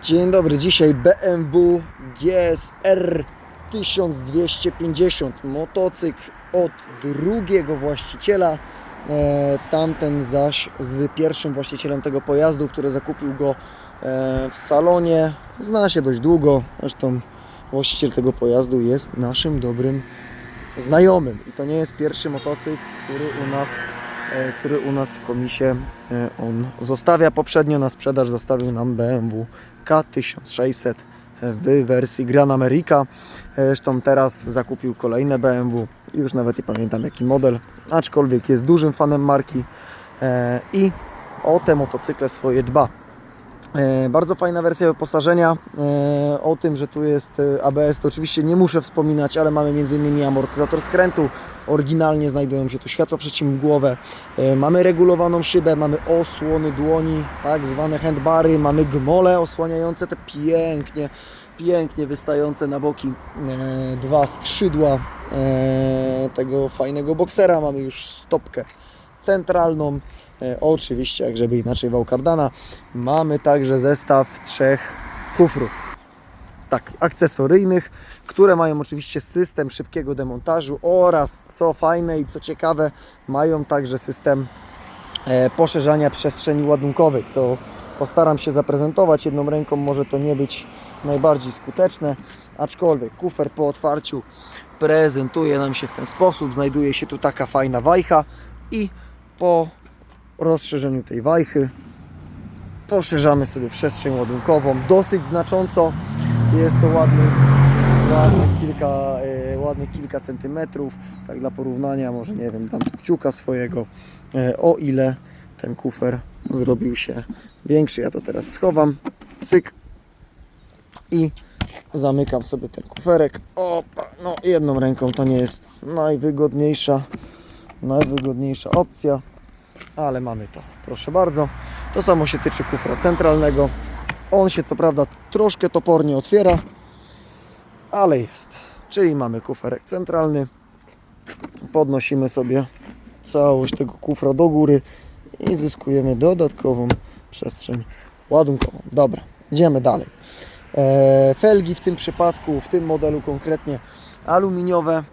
Dzień dobry, dzisiaj BMW GSR 1250 motocykl od drugiego właściciela. E, tamten zaś z pierwszym właścicielem tego pojazdu, który zakupił go e, w salonie. Zna się dość długo, zresztą właściciel tego pojazdu jest naszym dobrym znajomym. I to nie jest pierwszy motocykl, który u nas, który u nas w komisie e, on zostawia. Poprzednio na sprzedaż zostawił nam BMW K1600 w wersji Gran America. E, Zresztą teraz zakupił kolejne BMW. Już nawet nie pamiętam jaki model, aczkolwiek jest dużym fanem marki e, i o te motocykle swoje dba. E, Bardzo fajna wersja wyposażenia. E, O tym, że tu jest e, ABS, to oczywiście nie muszę wspominać, ale mamy m.in. amortyzator skrętu. Oryginalnie znajdują się tu światła przeciwmgłowe. Mamy regulowaną szybę, mamy osłony dłoni, tak zwane handbary, mamy gmole osłaniające te pięknie, pięknie wystające na boki dwa skrzydła tego fajnego boksera. Mamy już stopkę centralną. E, oczywiście, jak żeby inaczej wał kardana. Mamy także zestaw trzech kufrów. Tak, akcesoryjnych, które mają oczywiście system szybkiego demontażu oraz, co fajne i co ciekawe, mają także system e, poszerzania przestrzeni ładunkowych, co postaram się zaprezentować. Jedną ręką może to nie być najbardziej skuteczne, aczkolwiek kufer po otwarciu prezentuje nam się w ten sposób. Znajduje się tu taka fajna wajcha i po rozszerzeniu tej wajchy poszerzamy sobie przestrzeń ładunkową dosyć znacząco. Jest to ładnych, ładnych, kilka, e, ładnych kilka centymetrów. Tak dla porównania, może nie wiem, dam kciuka swojego, e, o ile ten kufer zrobił się większy. Ja to teraz schowam, cyk i zamykam sobie ten kuferek. Opa, no jedną ręką to nie jest najwygodniejsza, najwygodniejsza opcja ale mamy to. Proszę bardzo. To samo się tyczy kufra centralnego. On się co prawda troszkę topornie otwiera, ale jest. Czyli mamy kuferek centralny. Podnosimy sobie całość tego kufra do góry i zyskujemy dodatkową przestrzeń ładunkową. Dobra, idziemy dalej. Eee, felgi w tym przypadku, w tym modelu konkretnie aluminiowe,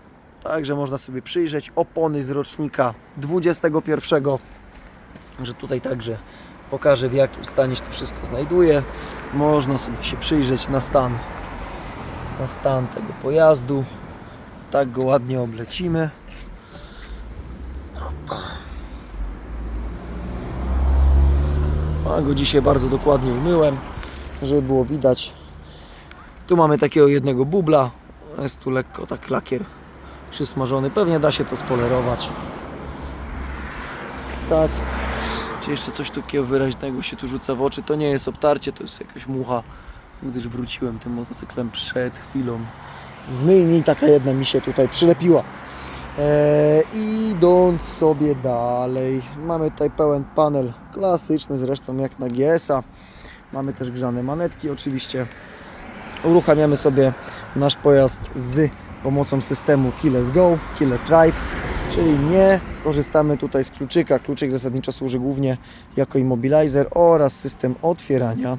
także można sobie przyjrzeć. Opony z rocznika 21 że tutaj także pokażę w jakim stanie się to wszystko znajduje. Można sobie się przyjrzeć na stan, na stan tego pojazdu. Tak go ładnie oblecimy. A go dzisiaj bardzo dokładnie umyłem, żeby było widać. Tu mamy takiego jednego bubla. Jest tu lekko tak lakier przysmażony. Pewnie da się to spolerować. Tak. Czy jeszcze coś takiego wyraźnego się tu rzuca w oczy? To nie jest obtarcie, to jest jakaś mucha, gdyż wróciłem tym motocyklem przed chwilą. Z myjni taka jedna mi się tutaj przylepiła. Eee, idąc sobie dalej, mamy tutaj pełen panel klasyczny, zresztą jak na GS-a. Mamy też grzane manetki oczywiście. Uruchamiamy sobie nasz pojazd z pomocą systemu Keyless Go, Keyless Ride, czyli nie korzystamy tutaj z kluczyka. Kluczyk zasadniczo służy głównie jako immobilizer oraz system otwierania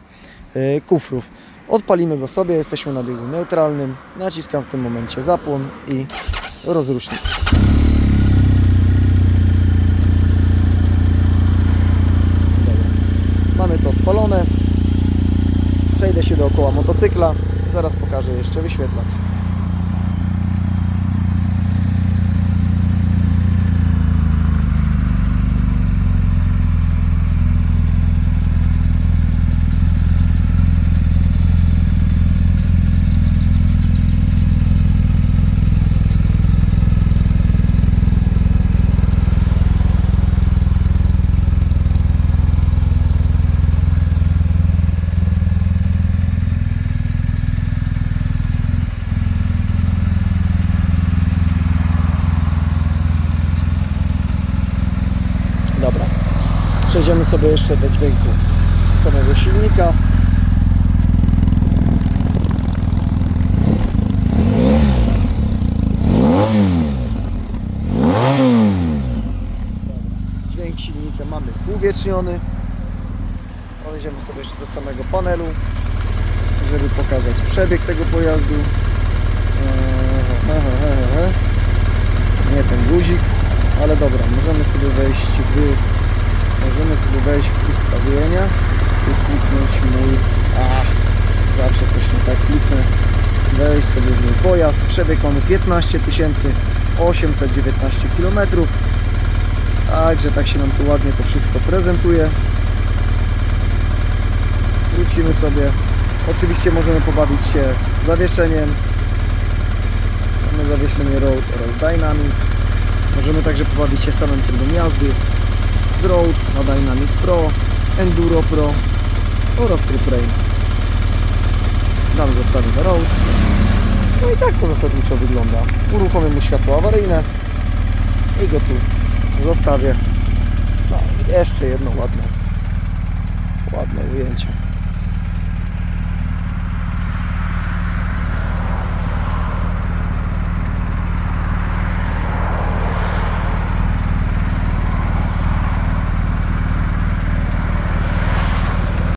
e, kufrów. Odpalimy go sobie, jesteśmy na biegu neutralnym, naciskam w tym momencie zapłon i rozrusznik. Mamy to odpalone. Przejdę się dookoła motocykla. Zaraz pokażę jeszcze wyświetlacz. Dobra. Przejdziemy sobie jeszcze do dźwięku samego silnika. Dźwięk silnika mamy uwieczniony. Podejdziemy sobie jeszcze do samego panelu. żeby pokazać przebieg tego pojazdu. Eee. Nie ten guzik, ale dobra, możemy sobie wejść w możemy sobie wejść w ustawienia i kliknąć mój ach, zawsze coś nie tak kliknę. Wejść sobie w mój pojazd przebieg mamy 15 819 km także tak się nam tu ładnie to wszystko prezentuje. Wrócimy sobie. Oczywiście możemy pobawić się zawieszeniem. Mamy zawieszenie Road oraz Dynamic. Możemy także pobawić się samym trybem jazdy z Road na Dynamic Pro, Enduro Pro oraz tryb Rain. Dam zostawię na Road. No i tak to zasadniczo wygląda. Uruchomię mu światło awaryjne i go tu zostawię. No, jeszcze jedno ładne, ładne ujęcie.